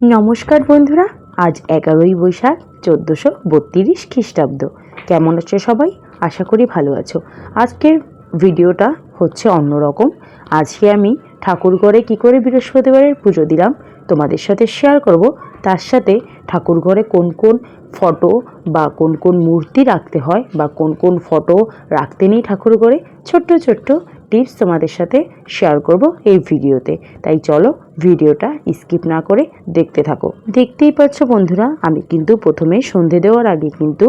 নমস্কার বন্ধুরা, আজ এগারোই বৈশাখ, চোদ্দোশো বত্রিশ খ্রিস্টাব্দ। কেমন আছো সবাই? আশা করি ভালো আছো। আজকের ভিডিওটা হচ্ছে অন্যরকম। আজকে আমি ঠাকুরঘরে কি করে বৃহস্পতিবারের পুজো দিলাম তোমাদের সাথে শেয়ার করব। তার সাথে ঠাকুরঘরে কোন কোন ফটো বা কোন কোন মূর্তি রাখতে হয় বা কোন কোন ফটো রাখতে নেই ঠাকুরঘরে ছোট্ট ছোট্ট টিপস তোমাদের সাথে শেয়ার করব এই ভিডিওতে। তাই চলো ভিডিওটা স্কিপ না করে দেখতে থাকো। দেখতেই পাচ্ছ বন্ধুরা, আমি কিন্তু প্রথমে সন্ধে দেওয়ার আগে কিন্তু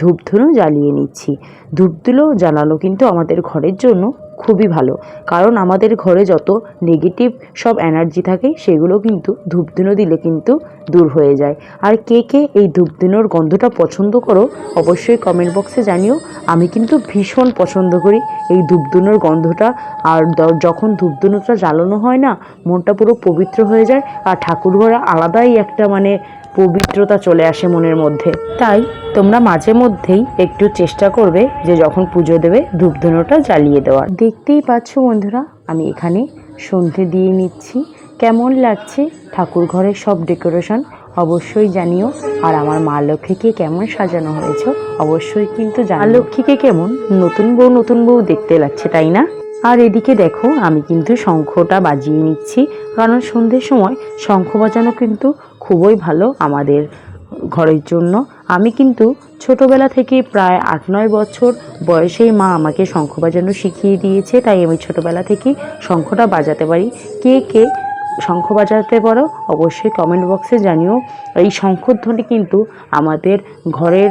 ধূপধুনো জ্বালিয়ে নিচ্ছি। ধূপধুলো জ্বালানো কিন্তু আমাদের ঘরের জন্য খুবই ভালো। কারণ আমাদের ঘরে যত নেগেটিভ সব এনার্জি থাকে, সেগুলো কিন্তু ধূপধুনো দিলে কিন্তু দূর হয়ে যায়। আর কে কে এই ধূপধুনোর গন্ধটা পছন্দ করো, অবশ্যই কমেন্ট বক্সে জানিও। আমি কিন্তু ভীষণ পছন্দ করি এই ধূপধুনোর গন্ধটা। আর যখন ধূপধুনোটা জ্বালানো হয় না, মনটা পুরো পবিত্র হয়ে যায়। আর ঠাকুর ঘরে আলাদাই একটা মানে পবিত্রতা চলে আসে মনের মধ্যে। তাই তোমরা মাঝে মধ্যেই একটু চেষ্টা করবে যে যখন পুজো দেবে ধূপধুনোটা জ্বালিয়ে দেওয়ার। দেখতেই পাচ্ছ বন্ধুরা, আমি এখানে সন্ধে দিয়ে নিচ্ছি। কেমন লাগছে? ঠাকুর ঘরের সব ডেকোরেশন অবশ্যই জানিও। আর আমার মা লক্ষ্মীকে কেমন সাজানো হয়েছে, অবশ্যই কিন্তু মা লক্ষ্মীকে কেমন? নতুন বউ নতুন বউ দেখতে লাগছে, তাই না? আর এদিকে দেখো, আমি কিন্তু শঙ্খটা বাজিয়ে নিচ্ছি, কারণ সন্ধ্যের সময় শঙ্খ বাজানো কিন্তু খুবই ভালো আমাদের ঘরের জন্য। আমি কিন্তু ছোটবেলা থেকে প্রায় আট, নয় বছর বয়সেই মা আমাকে শঙ্খ বাজানো শিখিয়ে দিয়েছে, তাই আমি ছোটবেলা থেকেই শঙ্খটা বাজাতে পারি। কে কে শঙ্খ বাজাতে পারো অবশ্যই কমেন্ট বক্সে জানিও। এই শঙ্খধ্বনি কিন্তু আমাদের ঘরের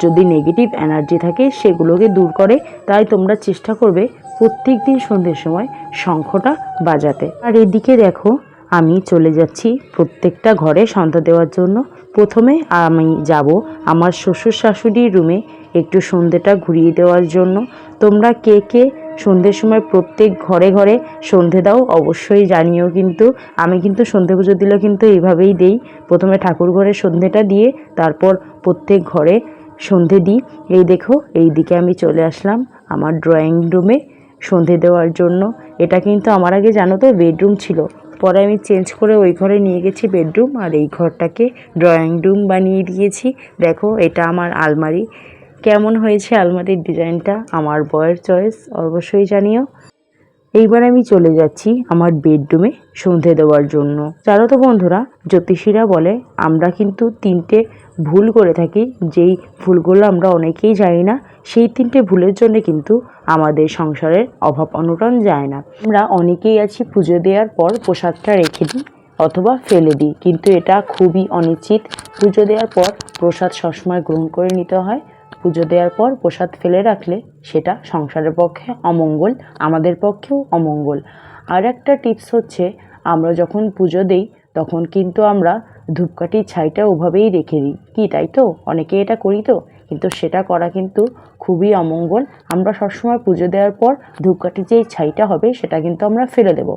যদি নেগেটিভ এনার্জি থাকে, সেগুলোকে দূর করে। তাই তোমরা চেষ্টা করবে প্রত্যেক দিন সন্ধ্যের সময় শঙ্খটা বাজাতে। আর এদিকে দেখো আমি চলে যাচ্ছি প্রত্যেকটা ঘরে সন্ধ্যা দেওয়ার জন্য। প্রথমে আমি যাব আমার শ্বশুর শাশুড়ির রুমে একটু সন্ধ্যেটা ঘুরিয়ে দেওয়ার জন্য। তোমরা কে কে সন্ধ্যের সময় প্রত্যেক ঘরে ঘরে সন্ধে দাও অবশ্যই জানিও কিন্তু। আমি কিন্তু সন্ধে পুজো দিলে কিন্তু এইভাবেই দেই। প্রথমে ঠাকুর ঘরে সন্ধেটা দিয়ে তারপর প্রত্যেক ঘরে সন্ধে দিই। এই দেখো, এই দিকে আমি চলে আসলাম আমার ড্রয়িং রুমে সন্ধে দেওয়ার জন্য। এটা কিন্তু আমার আগে জানো তো বেডরুম ছিল। পরে আমি চেঞ্জ করে ওই ঘরে নিয়ে গেছি বেডরুম আর এই ঘরটাকে ড্রয়িং রুম বানিয়ে দিয়েছি। দেখো, এটা আমার আলমারি। কেমন হয়েছে আলমারির ডিজাইনটা? আমার বয়ের চয়েস অবশ্যই জানিও। এইবার আমি চলে যাচ্ছি আমার বেডরুমে সন্ধে দেওয়ার জন্য। জানো তো বন্ধুরা, জ্যোতিষীরা বলে, আমরা কিন্তু তিনটে ভুল করে থাকি। যেই ভুলগুলো আমরা অনেকেই জানি না, সেই তিনটে ভুলের জন্য কিন্তু আমাদের সংসারের অভাব অনটন যায় না। আমরা অনেকেই আছি পুজো দেওয়ার পর প্রসাদটা রেখে দিই অথবা ফেলে দিই। কিন্তু এটা খুবই অনুচিত। পুজো দেওয়ার পর প্রসাদ সবসময় গ্রহণ করে নিতে হয়। পুজো দেওয়ার পর প্রসাদ ফেলে রাখলে সেটা সংসারের পক্ষে অমঙ্গল, আমাদের পক্ষেও অমঙ্গল। আর একটা টিপস হচ্ছে, আমরা যখন পুজো দিই, তখন কিন্তু আমরা ধূপকাঠির ছাইটা ওভাবেই রেখে দিই। কি, তাই তো? অনেকে এটা করি তো? কিন্তু সেটা করা কিন্তু খুবই অমঙ্গল। আমরা সবসময় পুজো দেওয়ার পর ধূপকাঠি যেই ছাইটা হবে সেটা কিন্তু আমরা ফেলে দেব।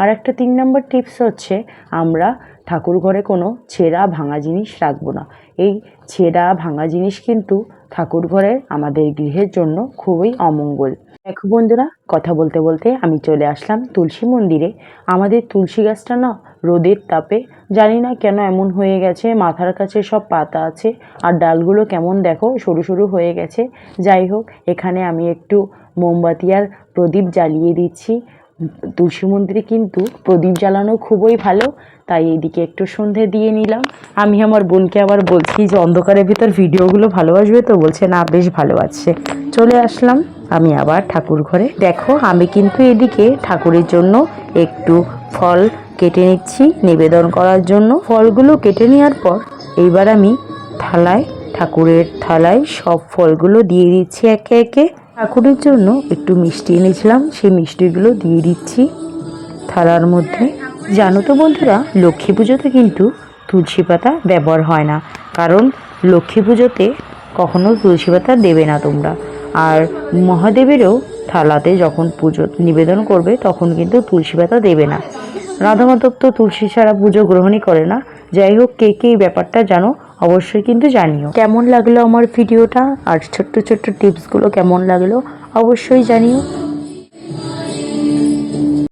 আর একটা তিন নম্বর টিপস হচ্ছে আমরা ঠাকুর ঘরে কোনো ছেঁড়া ভাঙা জিনিস রাখব না। এই ছেঁড়া ভাঙা জিনিস কিন্তু ঠাকুর ঘরে আমাদের গৃহের জন্য খুবই অমঙ্গল। দেখো বন্ধুরা, কথা বলতে বলতে আমি চলে আসলাম তুলসী মন্দিরে। আমাদের তুলসী গাছটা না রোদের তাপে। জানি না কেন এমন হয়ে গেছে, মাথার কাছে সব পাতা আছে, আর ডালগুলো কেমন দেখো, সরু সরু হয়ে গেছে। যাই হোক, এখানে আমি একটু মোমবাতি আর প্রদীপ জ্বালিয়ে দিচ্ছি। তুলসী মন্দিরে কিন্তু প্রদীপ জ্বালানো খুবই ভালো, তাই এইদিকে একটু সন্ধে দিয়ে নিলাম। আমি আমার বোনকে আবার বলছি যে, অন্ধকারের ভিতর ভিডিওগুলো ভালো আসবে তো, বলছে, না, বেশ ভালো আছে। চলে আসলাম। আমি আবার ঠাকুর ঘরে। দেখো, আমি কিন্তু এদিকে ঠাকুরের জন্য একটু ফল কেটে নিচ্ছি নিবেদন করার জন্য। ফলগুলো কেটে নেওয়ার পর এইবার আমি থালায়, ঠাকুরের থালায় সব ফলগুলো দিয়ে দিচ্ছি একে একে। ঠাকুরের জন্য একটু মিষ্টি এনেছিলাম, সেই মিষ্টিগুলো দিয়ে দিচ্ছি থালার মধ্যে। জানো তো বন্ধুরা, লক্ষ্মী পুজোতে কিন্তু তুলসী পাতা ব্যবহার হয় না। কারণ লক্ষ্মী পুজোতে কখনো তুলসী পাতা দেবে না তোমরা। আর মহাদেবেরও থালাতে যখন পুজো নিবেদন করবে, তখন কিন্তু তুলসী পাতা দেবে না। রাধা মাধব তো তুলসী ছাড়া পুজো গ্রহণই করে না। যাই হোক কে কে এই ব্যাপারটা জানো, অবশ্যই কিন্তু জানিও। কেমন লাগল আমার ভিডিওটা? আর ছোট্ট ছোট্ট টিপসগুলো কেমন লাগল, অবশ্যই জানিও।